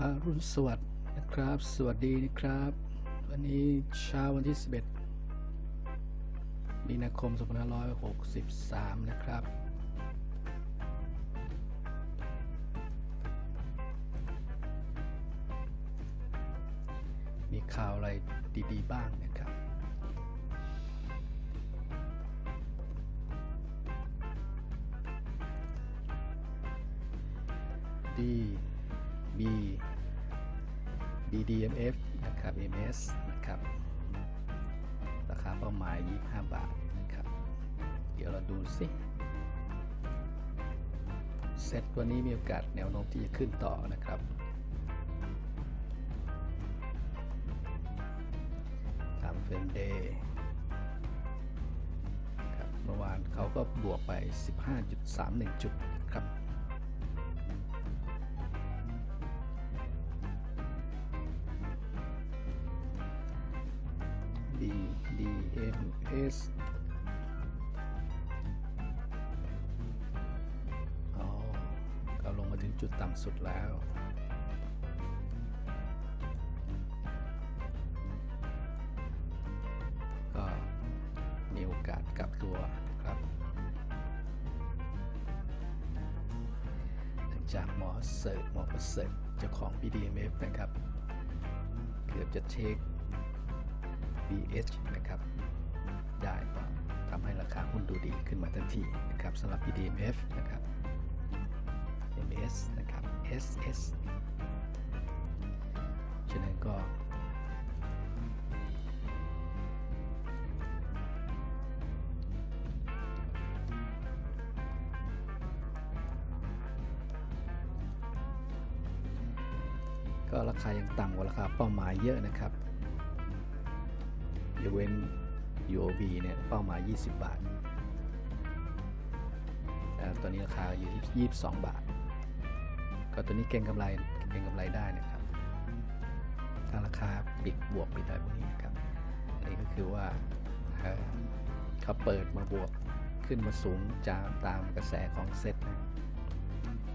อารุณสวัสดิ์นะครับ สวัสดีนะครับ วันนี้เช้าวันที่ 11 มีนาคม 2563 นะครับ มีข่าวอะไรดีๆ บ้างนะครับ D BDMF นะครับ MS นะครับ ราคาเป้าหมาย 25 บาทนะครับ เดี๋ยวเราดูสิเซ็ตตัวนี้มีโอกาสแนวโน้มที่จะขึ้นต่อนะครับตามเฟรมเดย์ครับเมื่อวานเขาก็บวกไป 15.31 จุดครับ สุดแล้ว ก็มีโอกาสกลับตัวครับหลังจากหมอเสิร์ชหมอประเสริฐเจ้าของ BDMF นะครับ เกือบจะเทค BH นะครับ ได้ก็ทำให้ราคาหุ้นดูดีขึ้นมาทันทีนะครับสำหรับ BDMF นะครับ MS นะครับ SS ฉะนั้นก็ก็ราคายังต่ำกว่าราคาเป้าหมายเยอะนะครับยกเว้น UOB เนี่ยเป้าหมาย 20 บาทแต่ตอนนี้ราคาอยู่ที่22 บาท ก็ตัวนี้เก่งกำไรเก่งกำไรได้นะครับถ้าราคาปิดบวกปิดอะไรพวกนี้นะครับอันนี้ก็คือว่าเอ่อเขาเปิดมาบวกขึ้นมาสูงจามตามกระแสของเซ็ตนะ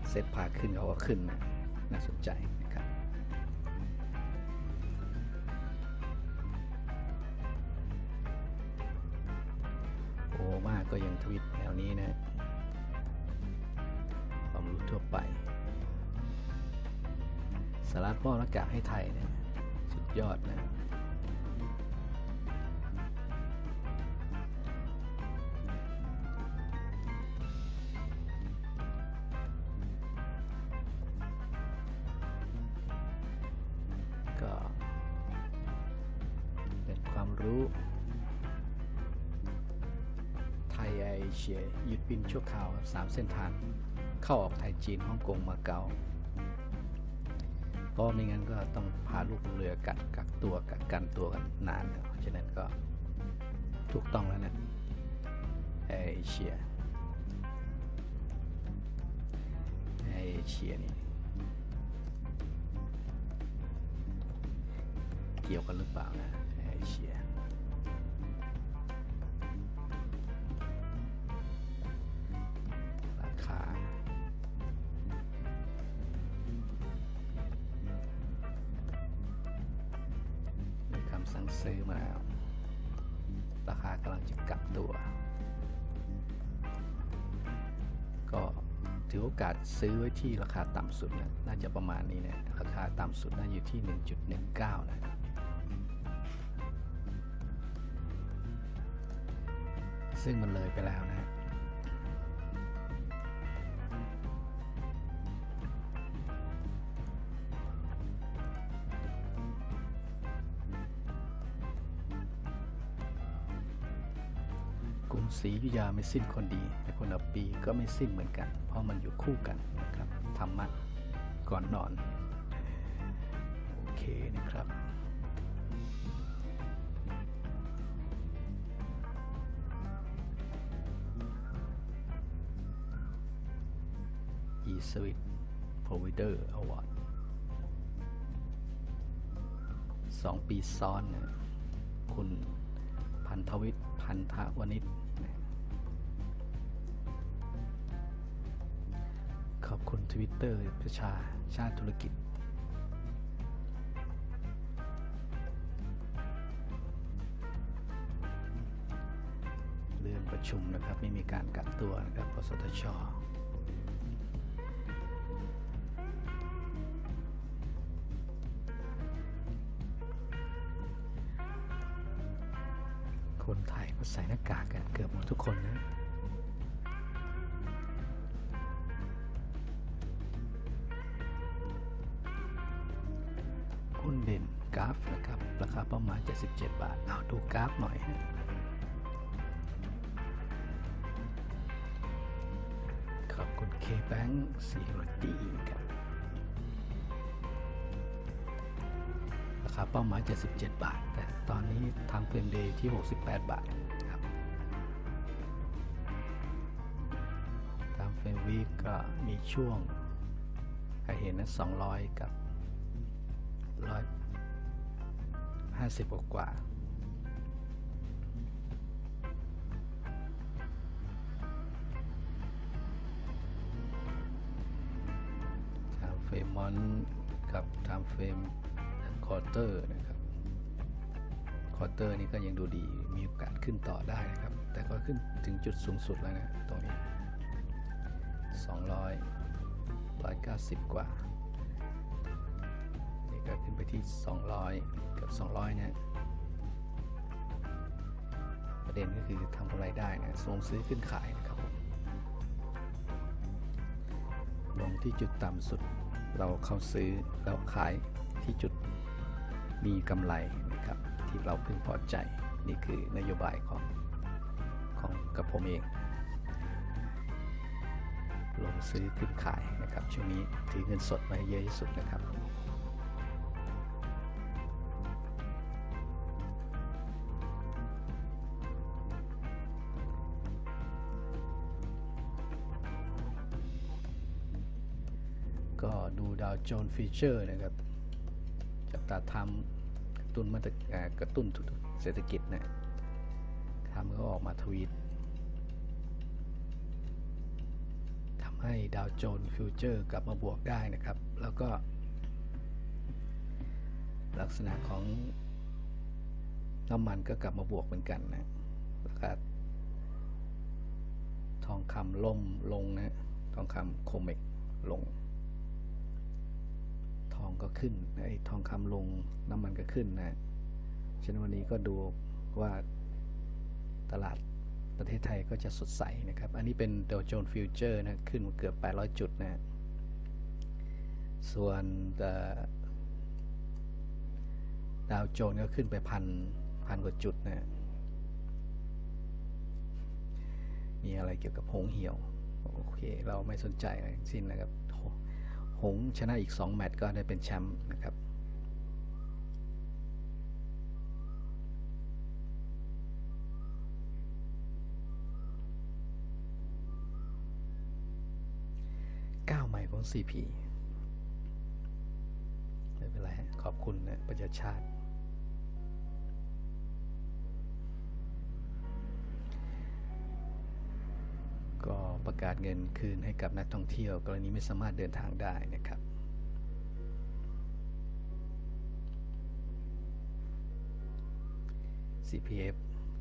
เซ็ตพาขึ้นเขาก็ขึ้นนะน่าสนใจนะครับโอมากก็ยังทวิตแนวนี้นะความรู้ทั่วไป สาระป้อนอากาศให้ไทยเนะสุดยอดนะก็เป็นความรู้ไทยแอเอเชียหยุดบินชั่วคราวสามเส้นทาง เข้าออกไทยจีนฮ่องกงมาเก๊า ราะไม่งั้นก็ต้องพาลูกเรือกัดกักตัวกักกันตัวกันนานเพราะฉะนั้นก็ถูกต้องแล้วนะเอเชียเอเชียนี่เกี่ยวกันหรือเปล่านะเอเชีย ถือโอกาสซื้อไว้ที่ราคาต่ำสุดนะน่าจะประมาณนี้นะราคาต่ำสุดน่าอยู่ที่ 1.19 นะซึ่งมันเลยไปแล้วนะ ศรีอยุยาไม่สิ้นคนดีแต่คนอับปีก็ไม่สิ้นเหมือนกัน เพราะมันอยู่คู่กันนะครับธรรมะก่อนนอน โอเคนะครับ e s w i t Provider Award สองปีซ้อนนะคุณพันธวิทย์พันธวณิช ขอบคุณทวิตเตอร์ประชาชาติธุรกิจเรื่องประชุมนะครับ ไม่มีการกักตัวนะครับปสทชคนไทยก็ใส่หน้ากากกันเกือบหมดทุกคนนะ หุ้นเด่นกราฟนะครับ ราคาเป้าหมาย 77 บาท เอาดูกราฟหน่อยฮะขอบคุณเคแบงค์สีรดีครับราคาเป้าหมาย 77 บาท แต่ตอนนี้ทางเฟรมเดย์ที่ 68 บาทครับทางเฟรมวีก็มีช่วงให้เห็นนะ200 กับ 50 กว่ากว่าทำเฟรมมอนกับทำเฟรมคอร์เตอร์นะครับคอร์เตอร์นี่ก็ยังดูดีมีโอกาสขึ้นต่อได้นะครับ แต่ก็ขึ้นถึงจุดสูงสุดแล้วนะตรงนี้ 200 190 กว่า ก็ขึ้นไปที่ 200เกือบ200นะประเด็นก็คือทำกำไรได้นะส่งซื้อขึ้นขายนะครับผมลงที่จุดต่ำสุดเราเข้าซื้อเราขายที่จุดมีกำไรนะครับ ที่เราพึงพอใจนี่คือนโยบายของของกับผมเอง ลงซื้อขึ้นขายนะครับ ช่วงนี้ถือเงินสดมาให้เยอะที่สุดนะครับ ก็ดูดาวโจนฟีเจอร์นะครับจับตาทำกระตุ้นมาตรกระตุ้นเศรษฐกิจนะทำก็ออกมาทวีตทำให้ดาวโจนฟิวเจอร์กลับมาบวกได้นะครับ แล้วก็ ลักษณะของน้ำมันก็กลับมาบวกเหมือนกันนะราคาทองคำล่มลงนะ ทองคำโคเมกลง ก็ขึ้นไอ้ทองคำลงน้ำมันก็ขึ้นนะฉะนั้นวันนี้ก็ดูว่าตลาดประเทศไทยก็จะสดใสนะครับ อันนี้เป็นดาวโจนส์ฟิวเจอร์นะขึ้นเกือบ 800 จุดนะส่วนดาวโจนส์ก็ขึ้นไปพันพันกว่าจุดนะมีอะไรเกี่ยวกับหงเหี่ยว โอเค เราไม่สนใจอะไรทั้งสิ้นนะครับ หงชนะอีก 2 แมตช์ก็ได้เป็นแชมป์นะครับก้าวใหม่ของ CP ไม่เป็นไรขอบคุณนะประชาชาติ ประกาศเงินคืนให้กับนักท่องเที่ยว กรณีไม่สามารถเดินทางได้นะครับ CPF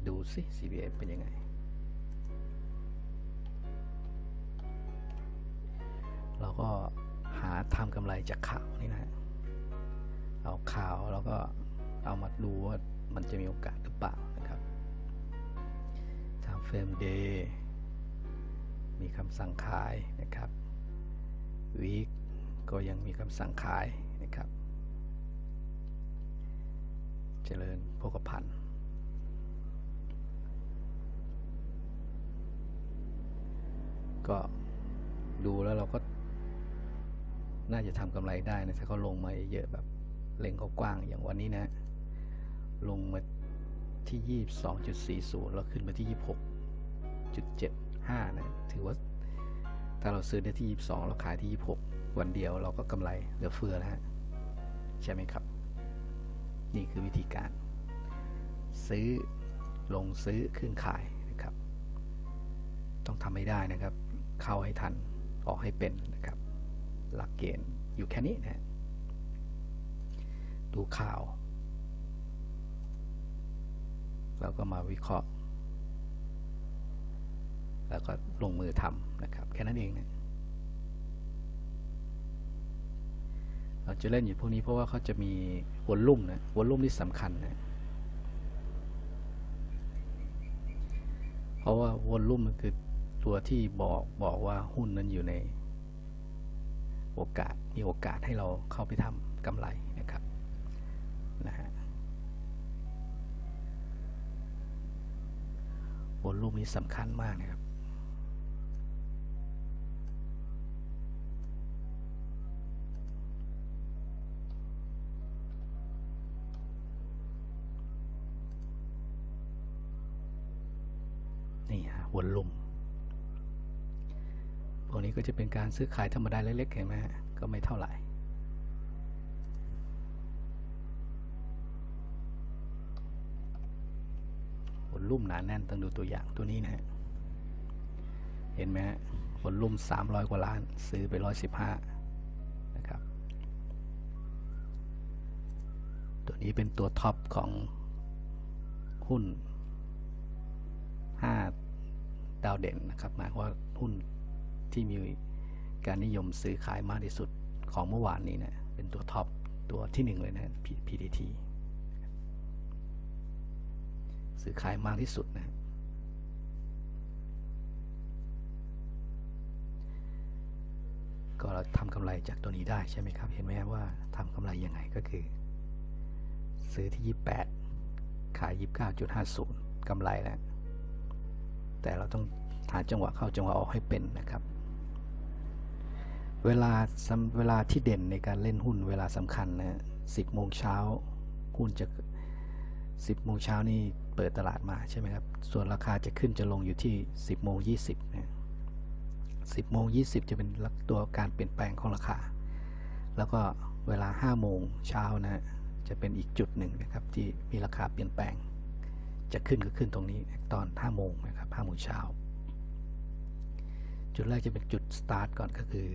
ดูสิ CPF เป็นยังไง เราก็หาทำกำไรจากข่าวนี่นะเอาข่าวแล้วก็เอามาดูว่ามันจะมีโอกาสหรือเปล่านะครับทำเฟร มีคำสั่งขายนะครับวีคก็ยังมีคำสั่งขายนะครับ เจริญโภคภัณฑ์ก็ดูแล้วเราก็น่าจะทำกำไรได้นะถ้าเขาลงมาเยอะๆแบบเล็งเขากว้างอย่างวันนี้นะ ลงมาที่ 22.40 แล้วขึ้นมาที่ 25นะถือว่าถ้าเราซื้อได้ที่ 22 เราขายที่ 26 วันเดียวเราก็กำไรเหลือเฟือแล้วฮะใช่ไหมครับ นี่คือวิธีการ ซื้อลงซื้อขึ้นขายนะครับ ต้องทำให้ได้นะครับ เข้าให้ทันออกให้เป็นนะครับ หลักเกณฑ์อยู่แค่นี้นะดูข่าว แล้วก็มาวิเคราะห์ แล้วก็ลงมือทำนะครับ แค่นั้นเองนะเราจะเล่นอยู่พวกนี้เพราะว่าเขาจะมีวอลลุ่มนะวอลลุ่มที่สำคัญนะเพราะว่าวอลลุ่มมันคือตัวที่บอกบอกว่าหุ้นนั้นอยู่ในโอกาสมีโอกาสให้เราเข้าไปทำกำไรนะครับนะฮะวอลลุ่มนี้สำคัญมากนะครับ นี่ฮะวอลลุ่มพวกนี้ก็จะเป็นการซื้อขายธรรมดาเล็กๆเห็นไหมก็ไม่เท่าไหร่วอลลุ่มหนาแน่นต้องดูตัวอย่างตัวนี้นะฮะ เห็นไหมฮะวลลุ่ม 300 กว่าล้าน ซื้อไป 115 นะครับ ตัวนี้เป็นตัวท็อปของหุ้น 5 ดาวเด่นนะครับหมายว่าหุ้นที่มีการนิยมซื้อขายมากที่สุดของเมื่อวานนี้เนะเป็นตัวท็อปตัวที่หนึ่งเลยนะ P- PTT ซื้อขายมากที่สุดนะก็เราทำกำไรจากตัวนี้ได้ใช่ไหมครับ เห็นไหมว่าทำกำไรยังไงก็คือ ซื้อที่ 28 ขาย 29.50กำไรแล้ว แต่เราต้องหาจังหวะเข้าจังหวะออกให้เป็นนะครับ เวลาเวลาที่เด่นในการเล่นหุ้นเวลาสำคัญนะ10โมงเช้าหุ้นจะ10โมงเช้านี่เปิดตลาดมาใช่ไหมครับ ส่วนราคาจะขึ้นจะลงอยู่ที่ 10โมง20นะ10โมง20จะเป็นตัวการเปลี่ยนแปลงของราคา แล้วก็เวลา5โมงเช้านะจะเป็นอีกจุดหนึ่งนะครับที่มีราคาเปลี่ยนแปลง จะขึ้นก็ขึ้นตรงนี้ตอน5โมงนะครับ5โมงเช้า จุดแรกจะเป็นจุดสตาร์ทก่อนก็คือ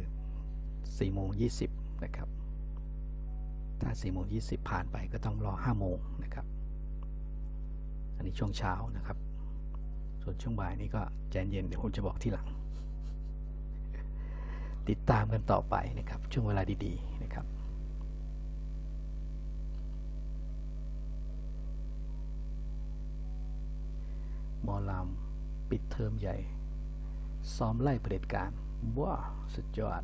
4โมง20นะครับ ถ้า4โมง20 ผ่านไปก็ต้องรอ5โมงนะครับ อันนี้ช่วงเช้านะครับ ส่วนช่วงบ่ายนี้ก็ใจเย็นเดี๋ยวผมจะบอกที่หลัง ติดตามกันต่อไปนะครับ ช่วงเวลาดีๆนะครับ มอลำปิดเทอมใหญ่ ซ้อมไล่เผด็จการว้าสุดยอด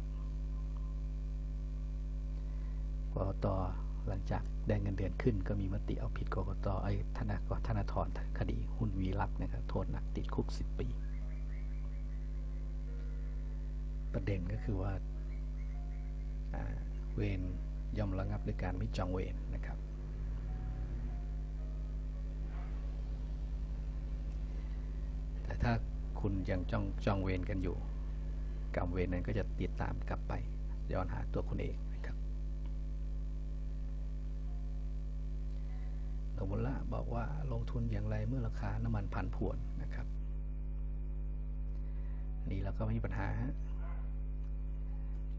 กกตหลังจากได้เงินเดือนขึ้นก็มีมติเอาผิดกกตไอ้ธนากรธนาธรคดีหุ้นวีลักษ์นะครับโทษหนักติดคุก 10 ปี ประเด็นก็คือว่าอ่าเวรย่อมระงับด้วยการไม่จองเวรนะครับ แต่ ถ้าคุณยังจ้องจ้องเวรกันอยู่ กรรมเวรนั้นก็จะติดตามกลับไปย้อนหาตัวคุณเองนะครับโนบุล่าบอกว่าลงทุนอย่างไรเมื่อราคาน้ำมันผันผวนนะครับนนี้เราก็ไม่มีปัญหา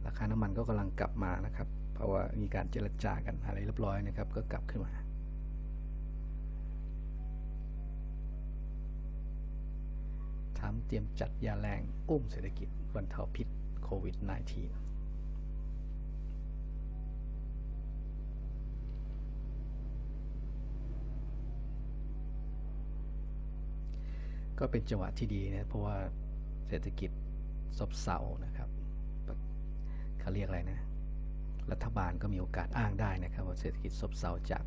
ราคาน้ำมันก็กำลังกลับมานะครับ เพราะว่ามีการเจรจากันอะไรเรียบร้อยนะครับ ก็กลับขึ้นมา ทำเตรียมจัดยาแรงอุ้มเศรษฐกิจบรรเทาพิษโควิด -19 ก็เป็นจังหวะที่ดีนะเพราะว่าเศรษฐกิจซบเซานะครับเขาเรียกอะไรนะ รัฐบาลก็มีโอกาสอ้างได้นะครับว่าเศรษฐกิจซบเซาจาก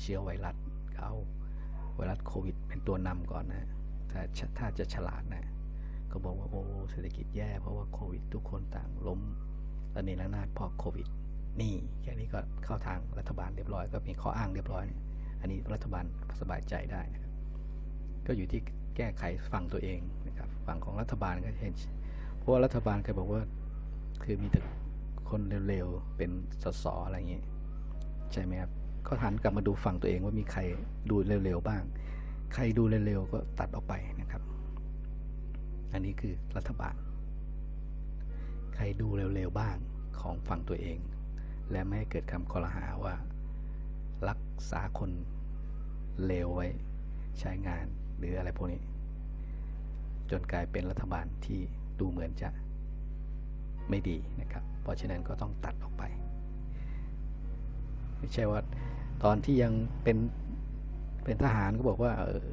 เชื้อไวรัสเขาไวรัสโควิด เป็นตัวนำก่อนนะ ถ้าถ้าจะฉลาดนะก็บอกว่าโอ้เศรษฐกิจแย่เพราะว่าโควิด ทุกคนต่างล้มระเนระนาดเพราะโควิด นี่แค่นี้ก็เข้าทางรัฐบาลเรียบร้อย ก็มีข้ออ้างเรียบร้อย อันนี้รัฐบาลสบายใจได้นะครับก็อยู่ที่แก้ไขฝั่งตัวเองนะครับฝั่งของรัฐบาลก็เห็นเพราะว่ารัฐบาลเคยบอกว่าคือมีแต่คนเร็วๆเป็นสสอะไรอย่างนี้ใช่ไหมครับก็หันกลับมาดูฝั่งตัวเองว่ามีใครดูเร็วๆบ้าง ใครดูเร็วๆก็ตัดออกไปนะครับ อันนี้คือรัฐบาล ใครดูเร็วๆบ้างของฝั่งตัวเอง และไม่ให้เกิดคำคอรหาว่า รักษาคนเลวไว้ใช้งานหรืออะไรพวกนี้ จนกลายเป็นรัฐบาลที่ดูเหมือนจะไม่ดีนะครับ เพราะฉะนั้นก็ต้องตัดออกไป ไม่ใช่ว่าตอนที่ยังเป็น เป็นทหารก็บอกว่าเออ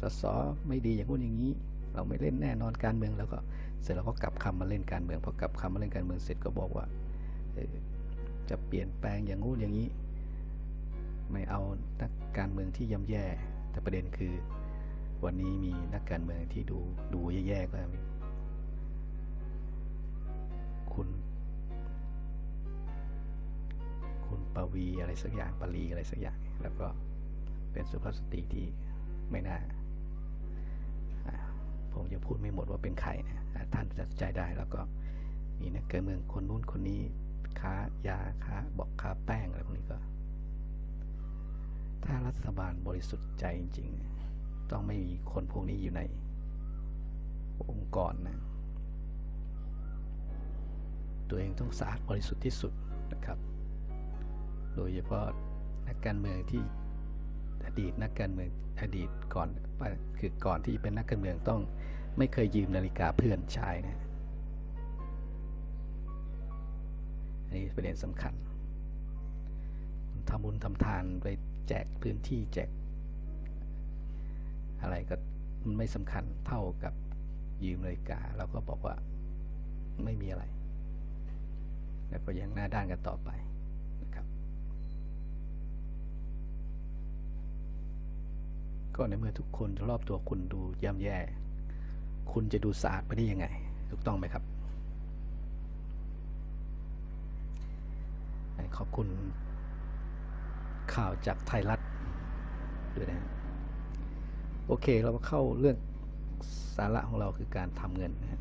สสไม่ดีอย่างนู้นอย่างนี้ เราไม่เล่นแน่นอนการเมืองแล้วก็เสร็จแล้วก็กลับคำมาเล่นการเมืองพอกลับคำมาเล่นการเมืองเสร็จก็บอกว่าออจะเปลี่ยนแปลงอย่างงู้นอย่างนี้ ไม่เอานักการเมืองที่ย่ำแย่ แต่ประเด็นคือ วันนี้มีนักการเมืองที่ดูดูแย่ๆก็คุณ คุณปวีอะไรสักอย่างปรีอะไรสักอย่างแล้วก็ เป็นสุภาพสตรีที่ไม่น่าผมจะพูดไม่หมดว่าเป็นใครนะอ่าท่านจะใจได้แล้วก็มีนักการเมืองคนนู้นคนนี้ค้ายาค้าบอกค้าแป้งอะไรพวกนี้ก็ ถ้ารัฐบาลบริสุทธิ์ใจจริง ๆ ต้องไม่มีคนพวกนี้อยู่ใน องค์กรนะ ตัวเองต้องสะอาดบริสุทธิ์ที่สุดนะครับ โดยเฉพาะนักการเมืองที่ อดีตนักการเมืองอดีตก่อนคือก่อนที่เป็นนักการเมืองต้องไม่เคยยืมนาฬิกาเพื่อนใช้นะอันนี้ประเด็นสำคัญทำบุญทำทานไปแจกพื้นที่แจก อะไรก็มันไม่สำคัญเท่ากับยืมนาฬิกาแล้วก็บอกว่าไม่มีอะไร แล้วก็ยังหน้าด้านกันต่อไปนะครับ ก็ในเมื่อทุกคนรอบตัวคุณดูย่ำแย่ คุณจะดูสะอาดไปได้ยังไง ถูกต้องไหมครับ ขอบคุณข่าวจากไทยรัฐด้วยนะโอเคเรามาเข้าเรื่องสาระของเราคือการทำเงินนะฮะ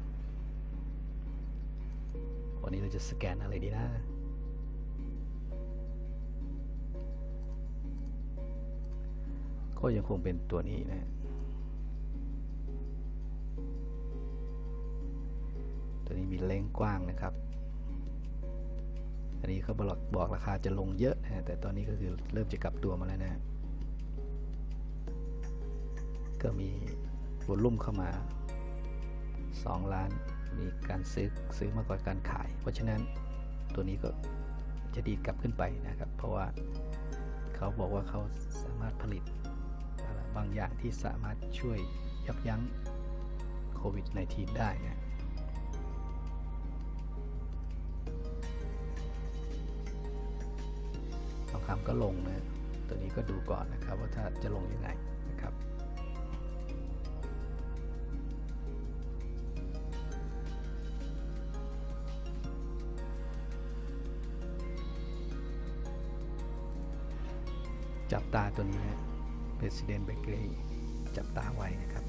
วันนี้เราจะสแกนอะไรดีนะ ก็ยังคงเป็นตัวนี้นะตัวนี้มีเล้งกว้างนะครับ อันนี้เขาบอกบอกราคาจะลงเยอะนะแต่ตอนนี้ก็คือเริ่มจะกลับตัวมาแล้วนะก็มีวอลุ่มเข้ามา 2 ล้านมีการซื้อซื้อมากกว่าการขาย เพราะฉะนั้นตัวนี้ก็จะดีดกลับขึ้นไปนะครับ เพราะว่าเขาบอกว่าเขาสามารถผลิต บางอย่างที่สามารถช่วยยับยั้งโควิด -19 ได้นะทองคำก็ลงนะ ตัวนี้ก็ดูก่อนนะครับว่าถ้าจะลงยังไงนะครับจับตาตัวนี้นะ President Bakery จับตาไว้นะครับ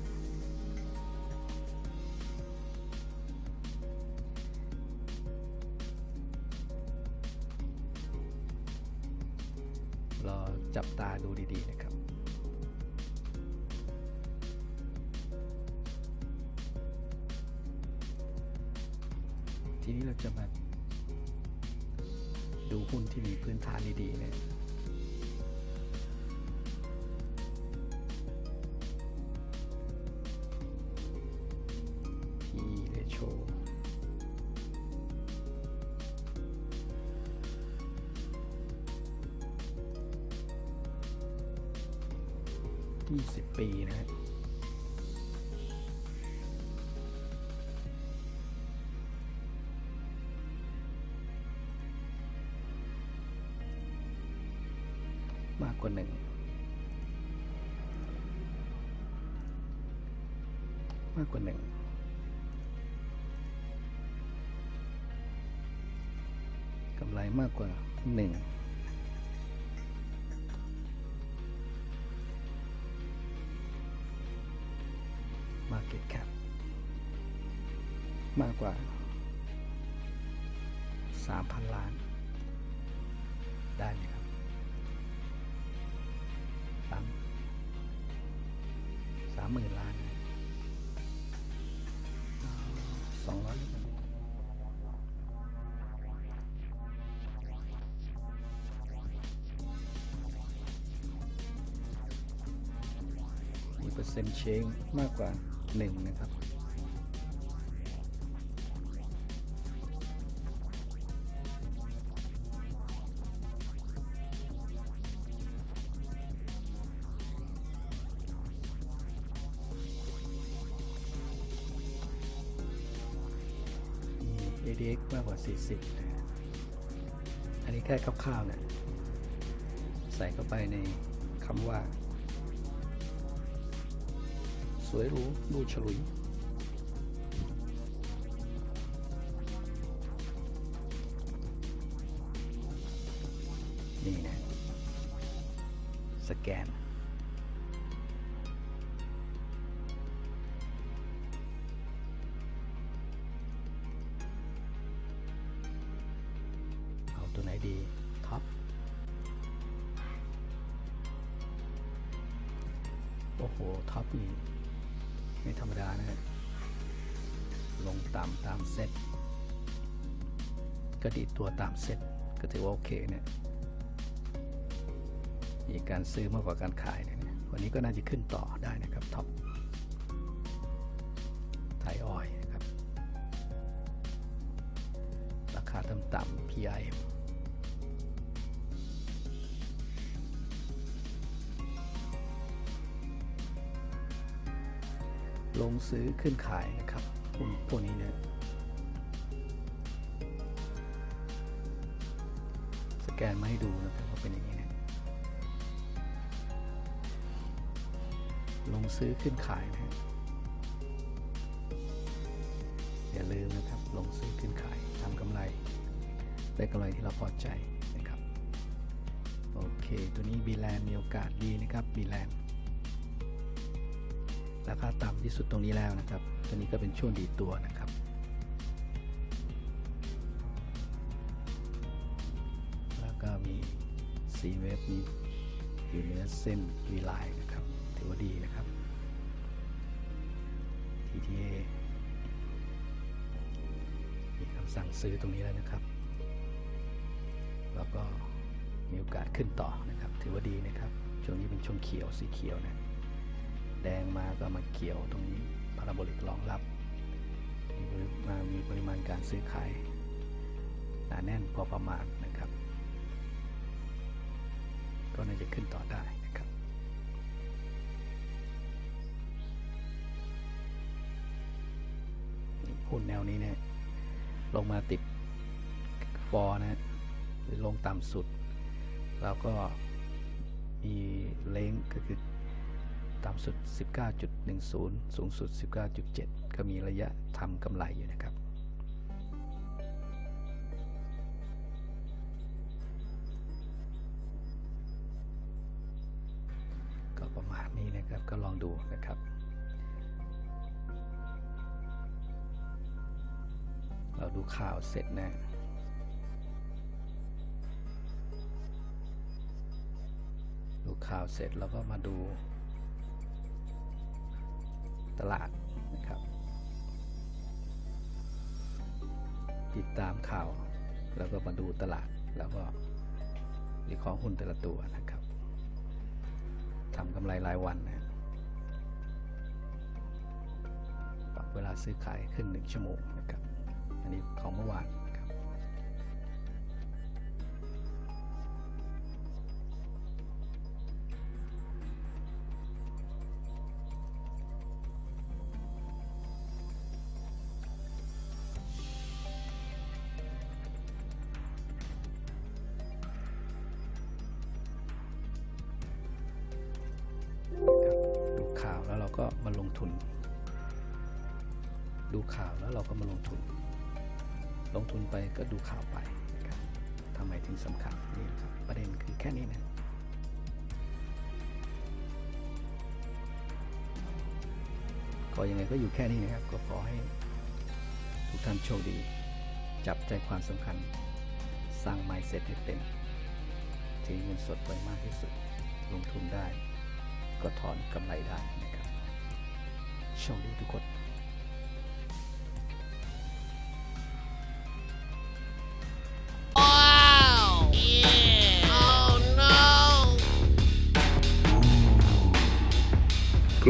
20 ปีนะฮะ หมื่นล้านสองร้อยมีเปอร์เซ็นต์เชงมากกว่าหนึ่งนะครับ 180 อันนี้แค่คร่าวๆเนะใส่เข้าไปในคำว่า สวยหรูดูฉลุย ซื้อมากกว่าการขายนะเนี่ยวันนี้ก็น่าจะขึ้นต่อได้นะครับท็อปไทยออยนะครับ ราคาต่ำๆ PIM ลงซื้อขึ้นขายนะครับหุ้นพวกนี้เนี่ยสแกนมาให้ดูนะครับว่าเป็นอย่างนี้ ลงซื้อขึ้นขายนะฮะอย่าลืมนะครับ ลงซื้อขึ้นขายทำกำไร ได้กำไรที่เราพอใจนะครับ โอเค ตัวนี้บีแลนมีโอกาสดีนะครับบีแลนราคาต่ำที่สุดตรงนี้แล้วนะครับ ตัวนี้ก็เป็นช่วงดีตัวนะครับแล้วก็มีซีเวฟนี้อยู่เหนือเส้นวีไลน์นะครับ ถือว่าดีนะครับ TTA มีคำสั่งซื้อตรงนี้แล้วนะครับ แล้วก็มีโอกาสขึ้นต่อนะครับ ถือว่าดีนะครับ ช่วงนี้เป็นช่วงเขียวสีเขียวนะ แดงมาก็มาเกี่ยวตรงนี้พาราโบลิกรองรับ มีปริมามีปริมาณการซื้อขายหนาแน่นพอประมาณนะครับ ก็น่าจะขึ้นต่อได้ หุ้นแนวนี้เนี่ยลงมาติดฟอร์นะหรือลงต่ำสุดแล้วก็มีเลงก็คือต่ำสุด 19.10 สูงสุด 19.7 ก็มีระยะทำกำไรอยู่นะครับก็ประมาณนี้นะครับก็ลองดูนะครับ เราดูข่าวเสร็จนะดูข่าวเสร็จแล้วก็มาดู ตลาดนะครับ ติดตามข่าว แล้วก็มาดูตลาดแล้วก็วิเคราะห์หุ้นแต่ละตัวนะครับทำกำไรรายวันนะปรับเวลาซื้อขายขึ้นหนึ่งชั่วโมง นี้ของเมื่อวาน งทุนไปก็ดูข่าวไปนะครับทำไมถึงสำคัญนี่ครับ ประเด็นคือแค่นี้นะก็ยังไงก็อยู่แค่นี้นะครับ ก็ขอให้ทุกท่านโชคดี จับใจความสำคัญ สร้างไมเซ็ตให้เป็นถือเงินสดไว้มากที่สุด ลงทุนได้ ก็ถอนกำไรได้นะครับโชคดีทุกคน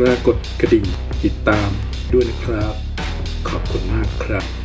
กระกดกระดิ่งติดตามด้วยนะครับ ขอบคุณมากครับ